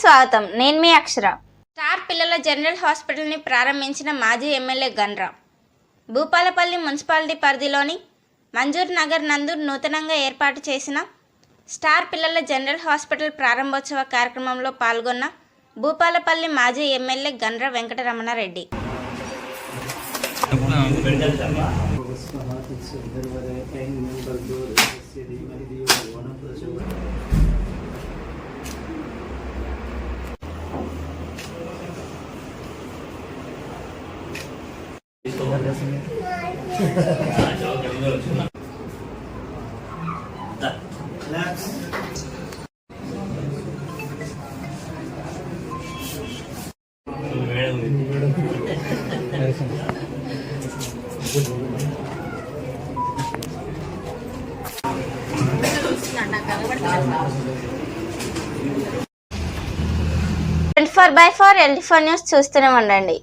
స్వాగతం. నేను మీ అక్షర. స్టార్ పిల్లల జనరల్ హాస్పిటల్ని ప్రారంభించిన మాజీ ఎమ్మెల్యే గన్రా. భూపాలపల్లి మున్సిపాలిటీ పరిధిలోని మంజూర్ నగర్ నందు నూతనంగా ఏర్పాటు చేసిన స్టార్ పిల్లల జనరల్ హాస్పిటల్ ప్రారంభోత్సవ కార్యక్రమంలో పాల్గొన్న భూపాలపల్లి మాజీ MLA Gandra Venkataramanareddy. Twenty four by four LT four news చూస్తూనే ఉండండి.